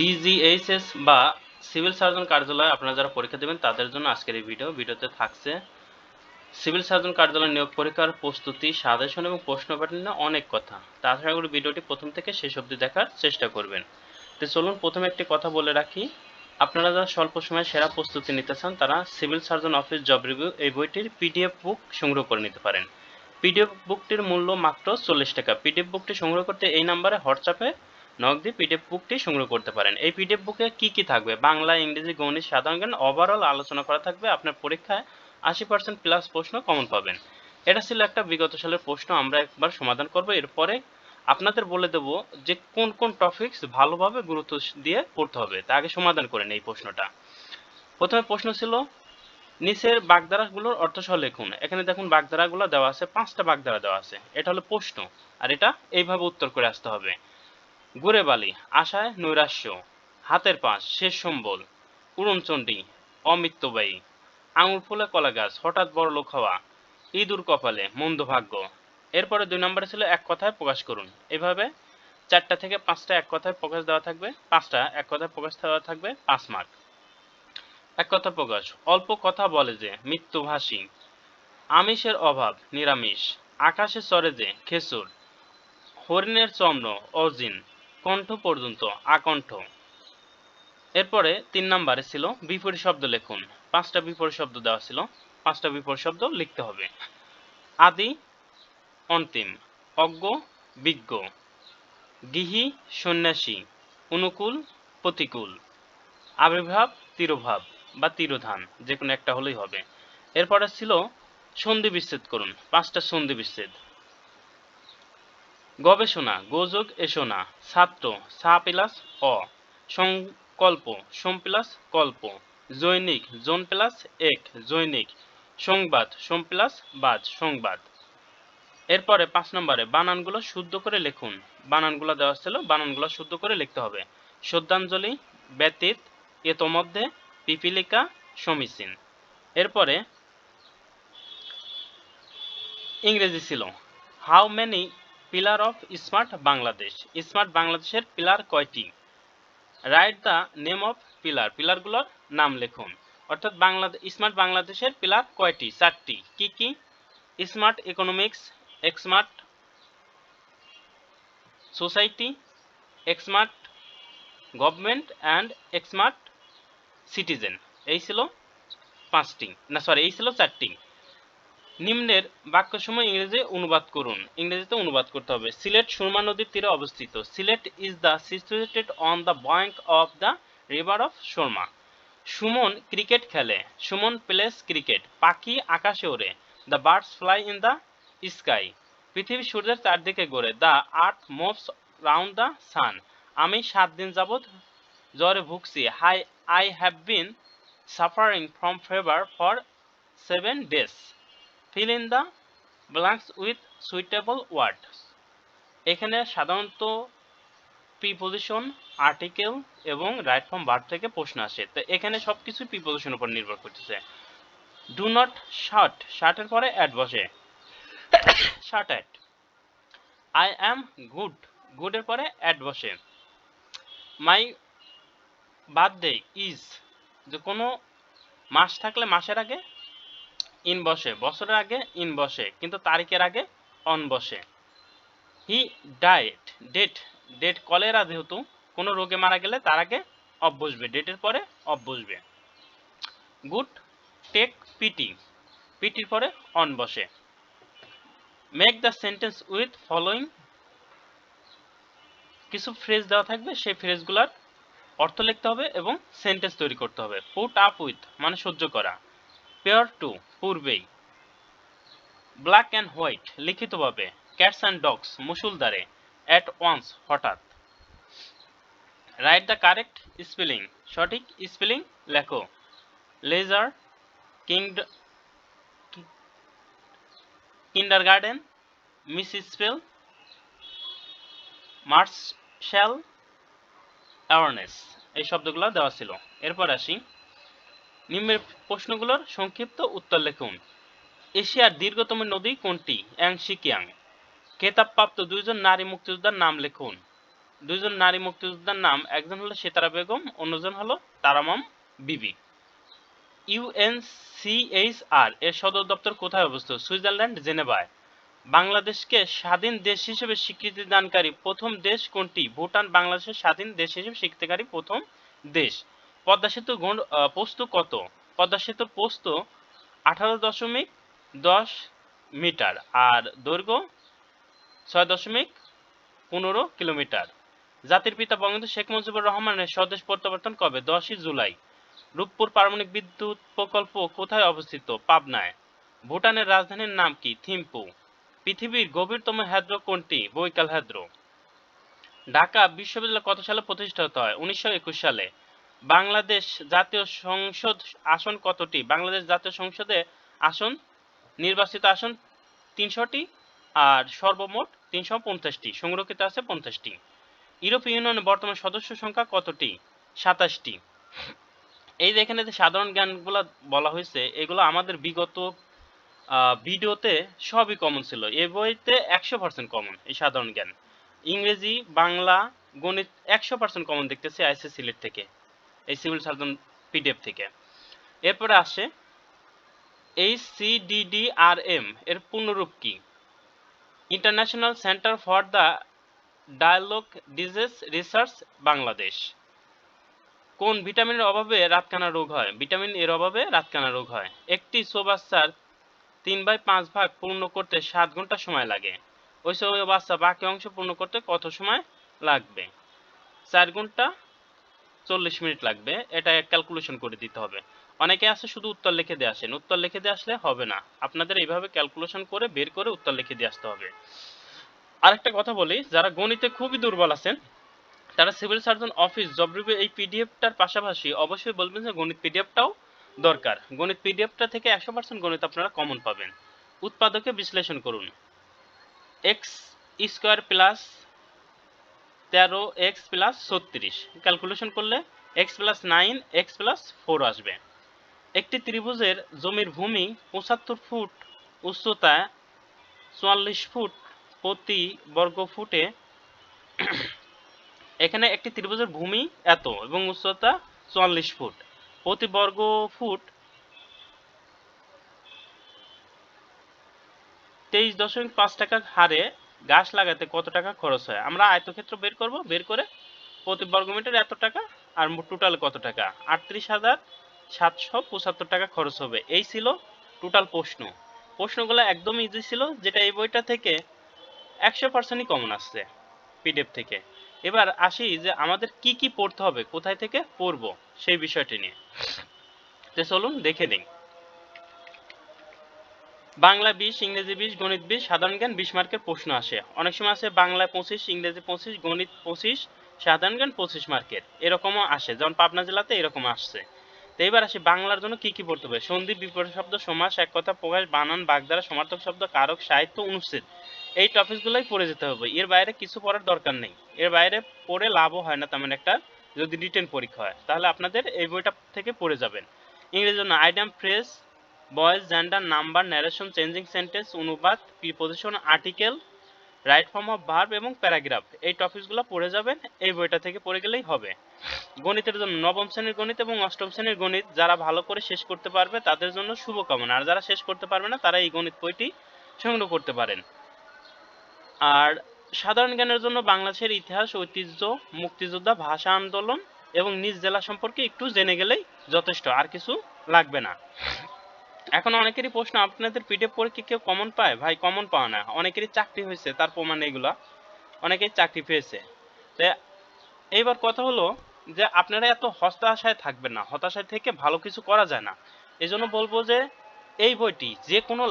DGHS বা civil surgeon কার্যালয়ে আপনারা যারা পরীক্ষা দেবেন, তাদের জন্য আজকের এই ভিডিও ভিডিওতে থাকছে। সিভিল সার্জন কার্যালয় নিয়োগ পরীক্ষার প্রস্তুতি, সাজেশন এবং প্রশ্ন প্যাটার্ন অনেক কথা। তাছাড়া ভিডিওটি প্রথম থেকে শেষ অবধি দেখার চেষ্টা করবেন। তো চলুন প্রথমে একটি কথা বলে রাখি। আপনারা যারা স্বল্প সময়ে সেরা প্রস্তুতি নিতে চান, তারা civil surgeon office job review এই বইটির পিডিএফ বুক সংগ্রহ করে নিতে পারেন। পিডিএফ বুকটির মূল্য মাত্র চল্লিশ টাকা। পিডিএফ বুকটি সংগ্রহ করতে এই নাম্বারে হোয়াটসঅ্যাপে নক দিয়ে পিডিএফ বুকটি সংগ্রহ করতে পারেন। এই পিডিএফ বুকে কি কি থাকবে? বাংলা, ইংরেজি, গণিত, সাধারণ জ্ঞান ওভারঅল আলোচনা করা থাকবে। আপনার পরীক্ষায় আশি পার্সেন্ট প্লাস প্রশ্ন কমন পাবেন। এটা ছিল একটা বিগত সালের প্রশ্ন, আমরা একবার সমাধান করব। এরপরে আপনাদের বলে দেব যে কোন কোন টপিকস ভালোভাবে গুরুত্ব দিয়ে পড়তে হবে। তা আগে সমাধান করেন এই প্রশ্নটা। প্রথমে প্রশ্ন ছিল, নিচের বাগধারাগুলোর অর্থসহ লিখুন। এখানে দেখুন, বাগধারাগুলো দেওয়া আছে, পাঁচটা বাগধারা দেওয়া আছে। এটা হলো প্রশ্ন, আর এটা এইভাবে উত্তর করে আসতে হবে। গুড়ে বালি আশায় নৈরাশ্য, হাতের পাশ, শেষ সম্বল, উড়নচণ্ডী, অমিত্যবায়ী, আঙুর ফুলে কলা গাছ, হঠাৎ বড় লোক হওয়া, ইঁদুর কপালে মন্দ ভাগ্য। এরপরে দুই নম্বরে ছিল এক কথায় প্রকাশ করুন। এভাবে চারটা থেকে পাঁচটা এক কথায় প্রকাশ দেওয়া থাকবে, পাঁচটা এক কথায় প্রকাশ দেওয়া থাকবে, পাঁচ মার্ক। এক কথা প্রকাশ, অল্প কথা বলে যে, মৃত্যুভাষী, আমিষের অভাব, নিরামিষ, আকাশে চরে যে, খেসুর, হরিণের চন্দ্র অজিন কণ্ঠ পর্যন্ত, আকণ্ঠ। এরপরে তিন নম্বরে ছিল বিপরীত শব্দ লিখুন। পাঁচটা বিপরীত শব্দ দেওয়া ছিল, পাঁচটা বিপরীত শব্দ লিখতে হবে। আদি, অন্তিম, অজ্ঞ, বিজ্ঞ, গৃহী, সন্ন্যাসী, অনুকূল, প্রতিকূল, আবির্ভাব, তিরোভাব বা তিরোধান যে কোনো একটা হলেই হবে। এরপরে ছিল সন্ধি বিচ্ছেদ করুন, পাঁচটা সন্ধি বিচ্ছেদ। গবেষণা গোযোগ এসোনা ছাত্র সা প্লাস অ। সংকল্প, সোম প্লাস কল্প। জৈনিক, জোন প্লাস এক। জৈনিক, সংবাদ, সোম প্লাস বাজ সংবাদ। এরপরে পাঁচ নম্বরে বানানগুলো শুদ্ধ করে লিখুন। বানানগুলো দেওয়া ছিল, বানানগুলো শুদ্ধ করে লিখতে হবে। শ্রদ্ধাঞ্জলি, ব্যতীত এতমধ্যে পিপিলিকা, সমীচীন। এরপরে ইংরেজি ছিল, how many pillar of smart Bangladesh smart বাংলাদেশের পিলার কয়টি? Write the name of pillar পিলারগুলোর নাম লিখুন। অর্থাৎ বাংলাদেশ স্মার্ট বাংলাদেশের পিলার কয়টি? চারটি। কি কি? Smart economics smart society smart government and smart citizen এই ছিল পাঁচটি। না সরি এই ছিল চারটি। নিম্নের বাক্যসমূহ সময় ইংরেজি অনুবাদ করুন। ইংরেজিতে অনুবাদ করতে হবে। সিলেট সুরমা নদীর তীরে অবস্থিত। Sylhet is the situated on the bank of the river of Surma Suman cricket খেলে। সুমন প্লেস ক্রিকেট পাখি আকাশে ওড়ে। The birds fly in the sky পৃথিবী সূর্যের চারদিকে ঘোরে। The earth moves round the sun আমি সাত দিন যাবৎ জ্বরে ভুগছি। Hi I have been suffering from fever for seven days fill in the blanks with suitable word এখানে সাধারণত প্রিপোজিশন আর্টিকেল এবং রাইট ফর্ম ভার্ব থেকে প্রশ্ন আসে। তো এখানে সব কিছুই প্রিপোজিশন উপর নির্ভর করতেছে। ডু নট শার্ট শার্টের পরে অ্যাড বসে। Shirt add I am good গুডের পরে অ্যাড বসে। মাই বার্থডে ইজ যে কোনো মাস থাকলে মাসের আগে ইন বসে, বছরের আগে ইন বসে, কিন্তু তারিখের আগে অন বসে। He died, died died cholera যেহেতু কোনো রোগে মারা গেলে তার আগে অফ বসবে, ডেটের পরে অফ বসবে। গুড, টেক পিটি, পিটির পরে অন বসে। Make the sentence with following, কিছু ফ্রেজ দেওয়া থাকবে, সেই ফ্রেজগুলোর অর্থ লিখতে হবে এবং সেন্টেন্স তৈরি করতে হবে। পুট আপ উইথ মানে সহ্য করা। পেয়ার টু পূর্বেই। ব্ল্যাক অ্যান্ড হোয়াইট লিখিতভাবে ক্যাটস অ্যান্ড ডগস মুসুলদারে অ্যাট ওয়ান্স হঠাৎ। রাইট দ্য কারেক্ট স্পেলিং সঠিক স্পেলিং লেখো। লেজার কিংড kindergarten misspell martial awareness এই শব্দগুলো দেওয়া ছিল। এরপর আসি নিম্নের প্রশ্নগুলোর সংক্ষিপ্ত উত্তর লিখুন। এশিয়ার দীর্ঘতম নদী কোনটি? অ্যাং সিকিয়াং খেতাবপ্রাপ্ত দুইজন নারী মুক্তিযোদ্ধার নাম লিখুন। দুইজন নারী মুক্তিযোদ্ধার নাম, একজন হলো সেতারা বেগম, অন্যজন হলো তারামম বিবি। ইউএনসিএইচআর এর সদর দপ্তর কোথায় অবস্থিত? সুইজারল্যান্ড, জেনেভায়। বাংলাদেশকে স্বাধীন দেশ হিসেবে স্বীকৃতি দানকারী প্রথম দেশ কোনটি? ভুটান, বাংলাদেশের স্বাধীন দেশ হিসেবে স্বীকৃতিকারী প্রথম দেশ। পদ্মা সেতু পোস্ত কত? পদ্মা সেতুর পোস্ত আঠারো দশমিক দশ মিটার আর দৈর্ঘ্য ছয় দশমিক পনেরো কিলোমিটার। জাতির পিতা বঙ্গবন্ধু শেখ মুজিবুর রহমানের স্বদেশ প্রত্যাবর্তন কবে? দশই জুলাই। রূপপুর পারমাণবিক বিদ্যুৎ প্রকল্প কোথায় অবস্থিত? পাবনায়। ভুটানের রাজধানীর নাম কি? থিম্পু। পৃথিবীর গভীরতম হ্রদ কোনটি? বৈকাল হ্রদ ঢাকা বিশ্ববিদ্যালয় কত সালে প্রতিষ্ঠিত হয়? উনিশশো একুশ সালে। বাংলাদেশ জাতীয় সংসদ আসন কতটি? বাংলাদেশ জাতীয় সংসদে আসন, নির্বাচিত আসন তিনশোটি আর সর্বমোট তিনশো পঞ্চাশটি, সংরক্ষিত আছে পঞ্চাশটি। ইউরোপীয় ইউনিয়নের বর্তমান সদস্য সংখ্যা কতটি? সাতাশটি। এই যে এখানে যে সাধারণ জ্ঞানগুলো বলা হয়েছে, এগুলো আমাদের বিগত ভিডিওতে সবই কমন ছিল। এই বইতে একশো পার্সেন্ট কমন এই সাধারণ জ্ঞান। ইংরেজি, বাংলা, গণিত একশো পার্সেন্ট কমন দেখতেছি আইসি সিলেট থেকে। এই সিভিল সার্জন পিডিএফ থেকে। এরপরে আসে H C D R M, এর পূর্ণরূপ কি? International centre for the dialogue disease research Bangladesh. কোন ভিটামিনের অভাবে রাতকানা রোগ হয়? ভিটামিন এর অভাবে রাতকানা রোগ হয়। একটি চৌবাচ্চার তিন বাই পাঁচ ভাগ পূর্ণ করতে সাত ঘণ্টা সময় লাগে। ওই চৌবাচ্চা বাকি অংশ পূর্ণ করতে কত সময় লাগবে? চার ঘণ্টা চল্লিশ মিনিট লাগবে, এটা ক্যালকুলেশন করে দিতে হবে। অনেকে আছে শুধু উত্তর লিখে দিয়ে আসেন, উত্তর লিখে দিয়ে আসলে হবে না। আপনাদের এইভাবে ক্যালকুলেশন করে বের করে উত্তর লিখে দিয়ে আসতে হবে। আরেকটা কথা বলি, যারা গণিতে খুবই দুর্বল আছেন, তারা civil surgeon office job review এই পিডিএফটার পাশাপাশি অবশ্যই বলবেন যে গণিত পিডিএফটাও দরকার। গণিত পিডিএফটা থেকে একশো পার্সেন্ট গণিত আপনারা কমন পাবেন। উৎপাদকে বিশ্লেষণ করুন। এক্স স্কোয়ার প্লাস তেরো এক্স প্লাস ছত্রিশ। ক্যালকুলেশন করলে x plus nine, x plus four আসবে। একটি ত্রিভুজের জমির ভূমি পঁচাত্তর ফুট উচ্চতা চুয়াল্লিশ ফুট প্রতি বর্গ ফুটে। এখানে একটি ত্রিভুজের ভূমি এত এবং উচ্চতা চুয়াল্লিশ ফুট। প্রতি বর্গ ফুট তেইশ দশমিক পাঁচ টাকা হারে গাছ লাগাতে কত টাকা খরচ হয়? আমরা আয়তক্ষেত্র বের করব, বের করে প্রতি বর্গমিটার এত টাকা, আর টোটাল কত টাকা? আটত্রিশ হাজার সাতশো পঁচাত্তর টাকা খরচ হবে। এই ছিল টোটাল প্রশ্ন। প্রশ্নগুলো একদম ইজি ছিল, যেটা এই বইটা থেকে একশো পার্সেন্টই কমন আসছে পিডিএফ থেকে। এবার আসি যে আমাদের কি কি পড়তে হবে, কোথায় থেকে পড়ব, সেই বিষয়টি নিয়ে। তো চলুন দেখে নিই। বাংলা বিশ, ইংরেজি বিশ, গণিত বিশ, সাধারণ জ্ঞান বিশ মার্কের প্রশ্ন আসে। অনেক সময় আসে বাংলা পঁচিশ, ইংরেজি পঁচিশ, গণিত পঁচিশ, সাধারণ জ্ঞান পঁচিশ মার্কের। এরকমও আসে, যেমন পাবনা জেলাতে এরকম আসছে। তো এবার আসি বাংলার জন্য কি কি পড়তে হবে? সন্ধি, বিপরীত শব্দ, সমাস, এক কথা, প্রকাশ, বানান, বাগধারা, সমার্থক শব্দ, কারক, সাহিত্য, অনুচ্ছেদ। এই টপিকগুলোই পড়ে যেতে হবে। এর বাইরে কিছু পড়ার দরকার নেই। এর বাইরে পড়ে লাভও হয় না তেমন একটা, যদি রিটেন পরীক্ষা হয়। তাহলে আপনাদের এই বইটা থেকে পড়ে যাবেন। ইংরেজির জন্য item phrase voice gender, number, narration, changing sentence অনুবাদ preposition article, right form of verb এবং প্যারাগ্রাফ। এই টপিকসগুলো পড়ে যাবেন, এই বইটা থেকে পড়ে গেলেই হবে। গণিতের জন্য নবম শ্রেণির গণিত এবং অষ্টম শ্রেণির গণিত যারা ভালো করে শেষ করতে পারবে তাদের জন্য শুভকামনা। আর যারা শেষ করতে পারবে না, তারা এই গণিত বইটি সংগ্রহ করতে পারেন। আর সাধারণ জ্ঞানের জন্য বাংলাদেশের ইতিহাস, ঐতিহ্য, মুক্তিযোদ্ধা, ভাষা আন্দোলন এবং নিজ জেলা সম্পর্কে একটু জেনে গেলেই যথেষ্ট, আর কিছু লাগবে না। এখন অনেকেরই প্রশ্ন, আপনাদের পিডিএফ পড়ে কি কেউ কমন পায়? ভাই কমন পাওয়া না। অনেকেরই চাকরি হয়েছে, তার প্রমাণ এগুলা। অনেকেই চাকরি পেয়েছে। এইবার কথা হলো যে, আপনারা এত হতাশায় থাকবেন না। হতাশায় থেকে ভালো কিছু করা যায় না। এই জন্য বলব যে, এই বইটি যে কোনো